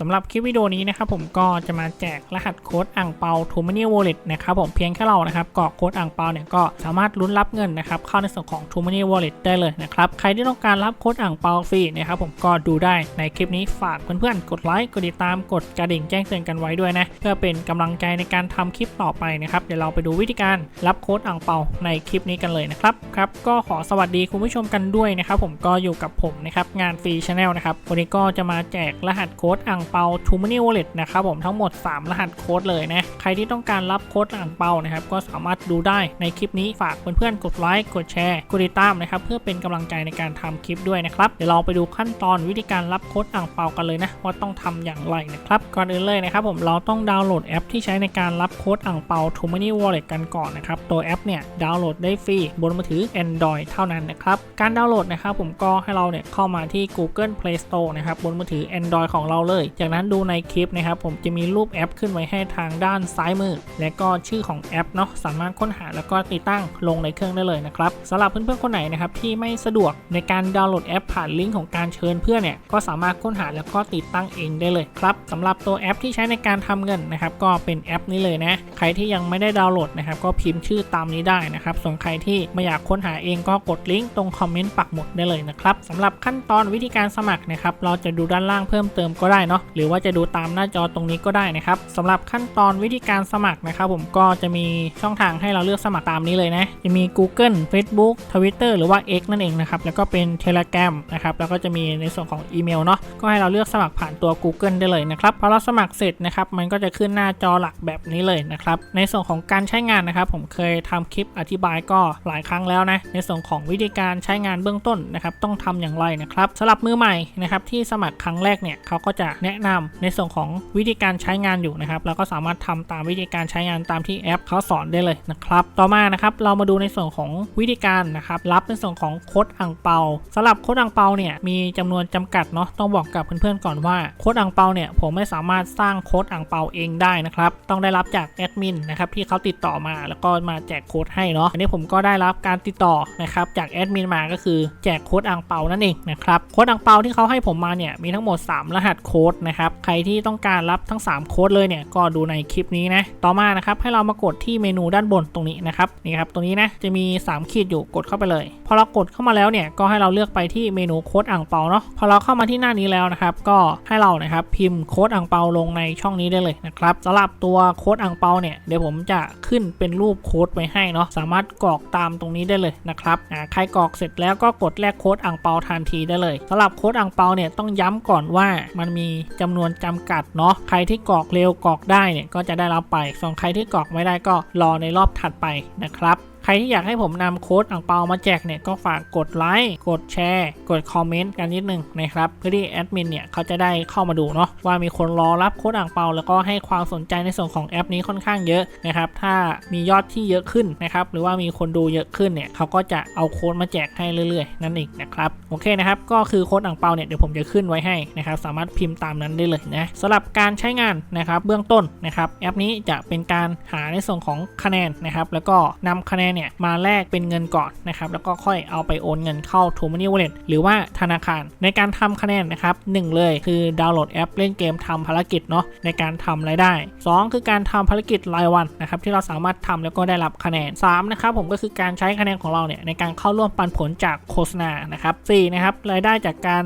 สำหรับคลิปวิดีโอนี้นะครับผมก็จะมาแจกรหัสโค้ดอ่างเปา t o m o n y Wallet นะครับผมเพียงแค่เรานะครับกรอกโค้ดอ่างเปาเนี่ยก็สามารถลุ้นรับเงินนะครับเข้าในส่วนของ t o m o n y Wallet ได้เลยนะครับใครที่ต้องการรับโค้ดอ่างเปาฟรีนะครับผมก็ดูได้ในคลิปนี้ฝากเพื่อนๆกดไลค์กดติดตามกดกระดิ่งแจ้งเตือนกันไว้ด้วยนะเพื่อเป็นกำลังใจในการทำคลิปต่อไปนะครับเดี๋ยวเราไปดูวิธีการรับโค้ดอ่างเปาในคลิปนี้กันเลยนะครับครับก็ขอสวัสดีคุณผู้ชมกันด้วยนะครับผมก็อยู่กับผมนะครับงานฟรีชาแนลนะครับวันนี้ก็จะมาแจกรหัสโค้ดอ่างงเปา t o m o n y Wallet นะครับผมทั้งหมด 3 รหัสโค้ดเลยนะ ใครที่ต้องการรับโค้ดอ่างเปานะครับก็สามารถดูได้ในคลิปนี้ฝากเพื่อนๆกดไลค์กดแชร์กดติดตามนะครับเพื่อเป็นกำลังใจในการทำคลิปด้วยนะครับเดี๋ยวเราไปดูขั้นตอนวิธีการรับโค้ดอ่างเปากันเลยนะว่าต้องทำอย่างไรนะครับก่อนอื่นเลยนะครับผมเราต้องดาวน์โหลดแอปที่ใช้ในการรับโค้ดอ่างเปา t o m o n y Wallet กันก่อนนะครับตัวแอปเนี่ยดาวน์โหลดได้ฟรีบนมือถือ Android เท่านั้นนะครับการดาวน์โหลดนะครับผมก็ให้เราเนี่ยเข้ามาที่ Google Play Store นะครับบนมือถือ Android ของเราเลยจากนั้นดูในคลิปนะครับ ผมจะมีรูปแอปขึ้นไว้ให้ทางด้านซ้ายมือ และก็ชื่อของแอปเนาะสามารถค้นหาแล้วก็ติดตั้งลงในเครื่องได้เลยนะครับสำหรับเพื่อนๆคนไหนนะครับที่ไม่สะดวกในการดาวน์โหลดแอปผ่านลิงก์ของการเชิญเพื่อนเนี่ยก็สามารถค้นหาแล้วก็ติดตั้งเองได้เลยครับสำหรับตัวแอปที่ใช้ในการทำเงินนะครับก็เป็นแอปนี้เลยนะใครที่ยังไม่ได้ดาวน์โหลดนะครับก็พิมพ์ชื่อตามนี้ได้นะครับส่วนใครที่ไม่อยากค้นหาเองก็กดลิงก์ตรงคอมเมนต์ปักหมุดได้เลยนะครับสำหรับขั้นตอนวิธีการสมัครนะครับเราจะดูด้านล่างเพิ่มเติมก็ได้เนาะหรือว่าจะดูตามหน้าจอตรงนี้ก็ได้นะครับสำหรับขั้นตอนวิธีการสมัครนะครับผมก็จะมีช่องทางให้เราเลือกสมัครตามนี้เลยนะจะมี Google Facebook Twitter หรือว่า X นั่นเองนะครับแล้วก็เป็น Telegram นะครับแล้วก็จะมีในส่วนของอีเมลเนาะก็ให้เราเลือกสมัครผ่านตัว Google ได้เลยนะครับพอเราสมัครเสร็จนะครับมันก็จะขึ้นหน้าจอหลักแบบนี้เลยนะครับในส่วนของการใช้งานนะครับ ผมเคยทำคลิปอธิบายก็หลายครั้งแล้วนะในส่วนของวิธีการใช้งานเบื้องต้นนะครับต้องทำอย่างไรนะครับสำหรับมือใหม่นะครับที่สมัครครั้งแรกเนี่ยเขาก็จะแนะนะนำในส่วนของวิธีการใช้งานอยู่นะครับแล้วก็สามารถทำตามวิธีการใช้งานตามที่แอปเขาสอนได้เลยนะครับ ต่อมานะครับเรามาดูในส่วนของวิธีการนะครับรับในส่วนของโค้ดอ่างเปาสำหรับโค้ดอ่างเปาเนี่ยมีจำนวนจำกัดเนาะต้องบอกกับเพื่อนๆก่อนว่าโค้ดอ่างเปาเนี่ยผมไม่สามารถสร้างโค้ดอ่างเปาเองได้นะครับต้องได้รับจากแอดมินนะครับที่เขาติดต่อมาแล้วก็มาแจกโค้ดให้เนาะอันนี้ผมก็ได้รับการติดต่อนะครับจากแอดมินมาก็คือแจกโค้ดอ่างเปานั่นเองนะครับโค้ดอ่างเปาที่เขาให้ผมมาเนี่ยมีทั้งหมด 3 รหัสโค้ดนะครับ ใครที่ต้องการรับทั้ง 3 โค้ดเลยเนี่ยก็ดูในคลิปนี้นะ ต่อมานะครับให้เรามากดที่เมนูด้านบนตรงนี้นะครับนี่ครับตรงนี้นะจะมี 3 ขีดอยู่กดเข้าไปเลย พอเรากดเข้ามาแล้วเนี่ยก็ให้เราเลือกไปที่เมนูโค้ดอ่างเปาเนาะพอเราเข้ามาที่หน้านี้แล้วนะครับก็ให้เรานะครับพิมพ์โค้ดอ่างเปาลงในช่องนี้ได้เลยนะครับสำหรับตัวโค้ดอ่างเปาเนี่ยเดี๋ยวผมจะขึ้นเป็นรูปโค้ดไว้ให้เนาะสามารถกรอกตามตรงนี้ได้เลยนะครับใครกรอกเสร็จแล้วก็กดแลกโค้ดอ่างเปาทันทีได้เลยสำหรับโค้ดอ่างเปาเนี่ยต้องย้ำก่อนว่ามันมีจำนวนจำกัดเนาะใครที่กรอกเร็วกรอกได้เนี่ยก็จะได้รับไป ส่วนใครที่กรอกไม่ได้ก็รอในรอบถัดไปนะครับ ใครที่อยากให้ผมนำโค้ดอ่างเปามาแจกเนี่ยก็ฝากกดไลค์กดแชร์ กดคอมเมนต์กันนิดนึงนะครับเพื่อที่แอดมินเนี่ยเขาจะได้เข้ามาดูเนาะว่ามีคนรอรับโค้ดอ่างเปา แล้วก็ให้ความสนใจในส่วนของแอปนี้ค่อนข้างเยอะนะครับถ้ามียอดที่เยอะขึ้นนะครับหรือว่ามีคนดูเยอะขึ้นเนี่ยเขาก็จะเอาโค้ดมาแจกให้เรื่อยๆ นั่นเองนะครับโอเคนะครับก็คือโค้ดอ่างเปาเนี่ยเดี๋ยวผมจะขึ้นไว้ให้นะครับสามารถพิมพ์ตามนั้นได้เลยนะสำหรับการใช้งานนะครับเบื้องต้นนะครับแอปนี้จะเป็นการหาในส่วนของคะแนนนะครับแล้วก็นำคะแนนเนี่ยมาแลกเป็นเงินก่อนนะครับแล้วก็ค่อยเอาไปโอนเงินเข้า t o m o n y Wallet หรือว่าธนาคาร ในการทำคะแนนนะครับหนึ่งเลยคือดาวน์โหลดแอปเล่นเกมทำภารกิจเนาะในการทำรายได้ 2 คือการทำภารกิจรายวันนะครับที่เราสามารถทำแล้วก็ได้รับคะแนน3นะครับผมก็คือการใช้คะแนนของเราเนี่ยในการเข้าร่วมปันผลจากโฆษณานะครับ4นะครับรายได้จากการ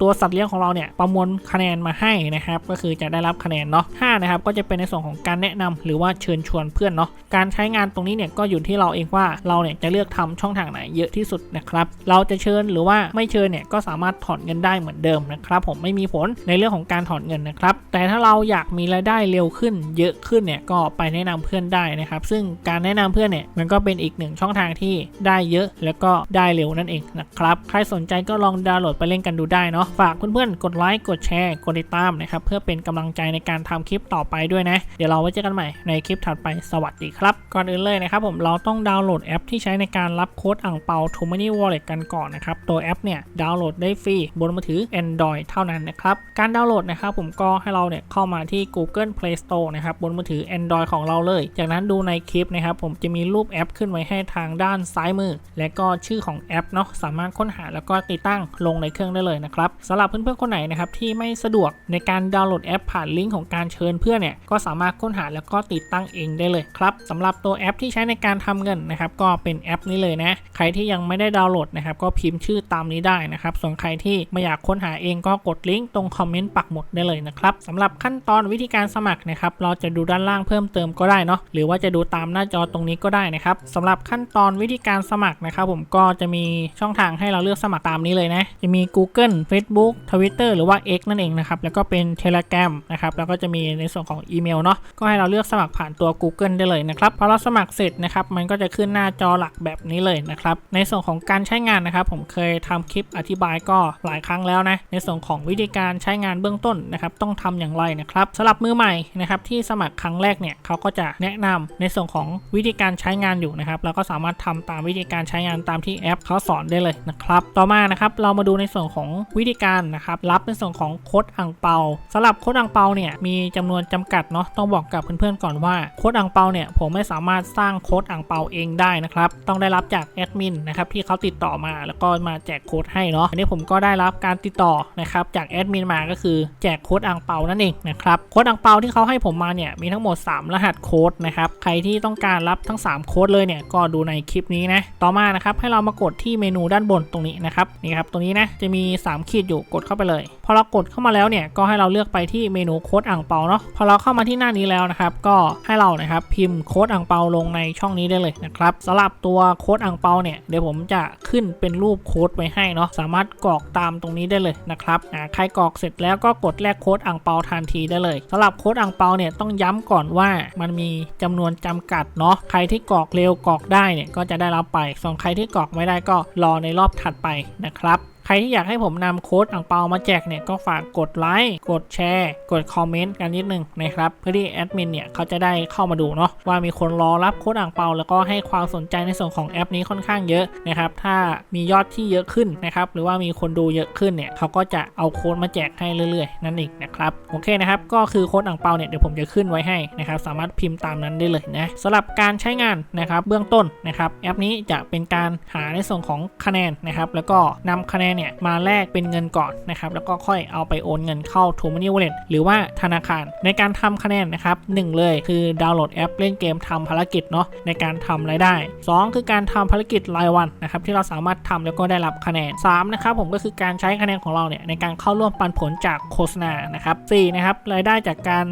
ตัวสัตว์เลี้ยงของเราเนี่ยประมวลคะแนนมาให้นะครับก็คือจะได้รับคะแนนเนาะ5นะครับก็จะเป็นในส่วนของการแนะนำหรือว่าเชิญชวนเพื่อนเนาะการใช้งานตรงนี้เนี่ยก็อยู่ที่เราเองว่าเราเนี่ยจะเลือกทำช่องทางไหนเยอะที่สุดนะครับ เราจะเชิญหรือว่าไม่เชิญเนี่ยก็สามารถถอนเงินได้เหมือนเดิมนะครับ ผมไม่มีผลในเรื่องของการถอนเงินนะครับ แต่ถ้าเราอยากมีรายได้เร็วขึ้น เยอะขึ้นเนี่ยก็ไปแนะนำเพื่อนได้นะครับ ซึ่งการแนะนำเพื่อนเนี่ยมันก็เป็นอีกหนึ่งช่องทางที่ได้เยอะแล้วก็ได้เร็วนั่นเองนะครับใครสนใจก็ลองดาวน์โหลดไปเล่นกันดูได้เนาะฝากเพื่อนๆกดไลค์กดแชร์กดติดตามนะครับเพื่อเป็นกำลังใจในการทำคลิปต่อไปด้วยนะ เดี๋ยวเราไว้เจอกันใหม่ในคลิปถัดไปสวัสดีครับ ก่อนอื่นเลยนะครับผมเราต้องดาวน์โหลดแอปที่ใช้ในการรับโค้ดอ่างเปา t o m o n y Wallet กันก่อนนะครับ ตัวแอปเนี่ยดาวน์โหลดได้ฟรีบนมือถือ Android เท่านั้นนะครับ การดาวน์โหลดนะครับผมก็ให้เราเนี่ยเข้ามาที่ Google Play Store นะครับบนมือถือ Android ของเราเลย จากนั้นดูในคลิปนะครับผมจะมีรูปแอปขึ้นไว้ให้ทางด้านซ้ายมือ และก็ชื่อของแอปเนาะสามารถค้นหาแล้วก็ติดตั้งลงในเครื่องได้เลยนะครับสำหรับเพื่อนๆคนไหนนะครับที่ไม่สะดวกในการดาวน์โหลดแอปผ่านลิงก์ของการเชิญเพื่อนเนี่ยก็สามารถค้นหาแล้วก็ติดตั้งเองได้เลยครับสำหรับตัวแอปที่ใช้ในการทำเงินนะครับก็เป็นแอปนี้เลยนะ ใครที่ยังไม่ได้ดาวน์โหลดนะครับก็พิมพ์ชื่อตามนี้ได้นะครับ ส่วนใครที่ไม่อยากค้นหาเองก็กดลิงก์ตรงคอมเมนต์ปักหมุดได้เลยนะครับสำหรับขั้นตอนวิธีการสมัครนะครับเราจะดูด้านล่างเพิ่มเติมก็ได้เนาะหรือว่าจะดูตามหน้าจอตรงนี้ก็ได้นะครับสำหรับขั้นตอนวิธีการสมัครนะครับผมก็จะมีช่องทางให้เราเลือกสมัครตามนี้เลยนะจะมี Google Facebook Twitter หรือว่า X นั่นเองนะครับแล้วก็เป็น Telegram นะครับแล้วก็จะมีในส่วนของอีเมลเนาะก็ให้เราเลือกสมัครผ่านตัว Google ได้เลยนะครับพอเราสมัครเสร็จนะครับมันก็จะขึ้นหน้าจอหลักแบบนี้เลยนะครับ ในส่วนของการใช้งานนะครับ ผมเคยทำคลิปอธิบายก็หลายครั้งแล้วนะ ในส่วนของวิธีการใช้งานเบื้องต้นนะครับต้องทำอย่างไรนะครับสำหรับมือใหม่นะครับที่สมัครครั้งแรกเนี่ยเขาก็จะแนะนำในส่วนของวิธีการใช้งานอยู่นะครับเราก็สามารถทำตามวิธีการใช้งานตามที่แอปเขาสอนได้เลยนะครับต่อมานะครับเรามาดูในส่วนของวิธีการนะครับรับในส่วนของโค้ดอ่างเปาสำหรับโค้ดอ่างเปาเนี่ยมีจำนวนจำกัดเนาะต้องบอกกับเพื่อนๆก่อนว่าโค้ดอ่างเปาเนี่ยผมไม่สามารถสร้างโค้ดอ่างเปาเองได้นะครับ ต้องได้รับจากแอดมินนะครับที่เขาติดต่อมาแล้วก็มาแจกโค้ดให้เนาะอันนี้ผมก็ได้รับการติดต่อนะครับจากแอดมินมาก็คือแจกโค้ดอ่างเปานั่นเองนะครับโค้ดอ่างเปาที่เขาให้ผมมาเนี่ยมีทั้งหมด 3 รหัสโค้ดนะครับใครที่ต้องการรับทั้ง 3 โค้ดเลยเนี่ยก็ดูในคลิปนี้นะต่อมานะครับให้เรามากดที่เมนูด้านบนตรงนี้นะครับนี่ครับตรงนี้นะจะมี 3 ขีดอยู่กดเข้าไปเลย พอเรากดเข้ามาแล้วเนี่ยก็ให้เราเลือกไปที่เมนูโค้ดอ่างเปาเนาะพอเราเข้ามาที่หน้านี้แล้วนะครับก็ให้เรานะครับพิมพ์โค้ดอ่างเปาลงในช่องนี้ได้เลยนะครับสำหรับตัวโค้ดอ่างเปาเนี่ยเดี๋ยวผมจะขึ้นเป็นรูปโค้ดไว้ให้เนาะสามารถกรอกตามตรงนี้ได้เลยนะครับอ่าใครกรอกเสร็จแล้วก็กดแลกโค้ดอ่างเปาทันทีได้เลยสำหรับโค้ดอ่างเปาเนี่ยต้องย้ำก่อนว่ามันมีจำนวนจำกัดเนาะใครที่กรอกเร็วกรอกได้เนี่ยก็จะได้รับไปส่วนใครที่กรอกไม่ได้ก็รอในรอบถัดไปนะครับ ใครที่อยากให้ผมนำโค้ดอ่างเปามาแจกเนี่ยก็ฝากกดไลค์กดแชร์กดคอมเมนต์กันนิดนึงนะครับเพื่อที่แอดมินเนี่ยเขาจะได้เข้ามาดูเนาะว่ามีคนรอรับโค้ดอ่างเปา แล้วก็ให้ความสนใจในส่วนของแอปนี้ค่อนข้างเยอะนะครับถ้ามียอดที่เยอะขึ้นนะครับหรือว่ามีคนดูเยอะขึ้นเนี่ยเขาก็จะเอาโค้ดมาแจกให้เรื่อยๆ นั่นเองนะครับโอเคนะครับก็คือโค้ดอ่างเปาเนี่ยเดี๋ยวผมจะขึ้นไว้ให้นะครับสามารถพิมพ์ตามนั้นได้เลยนะสำหรับการใช้งานนะครับเบื้องต้นนะครับแอปนี้จะเป็นการหาในส่วนของคะแนนนะครับแล้วก็นำคะแนนเนี่ยมาแลกเป็นเงินก่อนนะครับแล้วก็ค่อยเอาไปโอนเงินเข้า t o m o n y Wallet หรือว่าธนาคารในการทำคะแนนนะครับหนึ่งเลยคือดาวน์โหลดแอปเล่นเกมทำภารกิจเนาะในการทำรายได้ 2 คือการทำภารกิจรายวันนะครับที่เราสามารถทำแล้วก็ได้รับคะแนน3นะครับผมก็คือการใช้คะแนนของเราเนี่ยในการเข้าร่วมปันผลจากโฆษณานะครับ4นะครับรายได้จากการ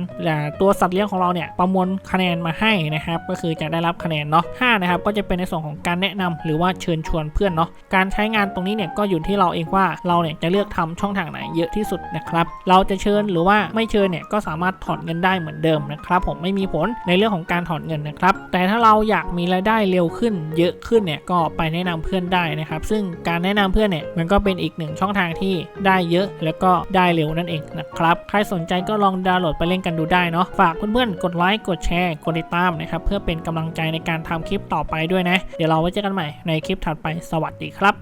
ตัวสัตว์เลี้ยงของเราเนี่ยประมวลคะแนนมาให้นะครับก็คือจะได้รับคะแนนเนาะ5นะครับก็จะเป็นในส่วนของการแนะนำหรือว่าเชิญชวนเพื่อนเนาะการใช้งานตรงนี้เนี่ยก็อยู่ที่เราเองว่าเราเนี่ยจะเลือกทำช่องทางไหนเยอะที่สุดนะครับ เราจะเชิญหรือว่าไม่เชิญเนี่ยก็สามารถถอนเงินได้เหมือนเดิมนะครับผมไม่มีผลในเรื่องของการถอนเงินนะครับ แต่ถ้าเราอยากมีรายได้เร็วขึ้น เยอะขึ้นเนี่ยก็ไปแนะนำเพื่อนได้นะครับ ซึ่งการแนะนำเพื่อนเนี่ยมันก็เป็นอีกหนึ่งช่องทางที่ได้เยอะแล้วก็ได้เร็วนั่นเองนะครับใครสนใจก็ลองดาวน์โหลดไปเล่นกันดูได้เนาะฝากเพื่อนๆกดไลค์กดแชร์กดติดตามนะครับเพื่อเป็นกำลังใจในการทำคลิปต่อไปด้วยนะ เดี๋ยวเราไว้เจอกันใหม่ในคลิปถัดไปสวัสดีครับ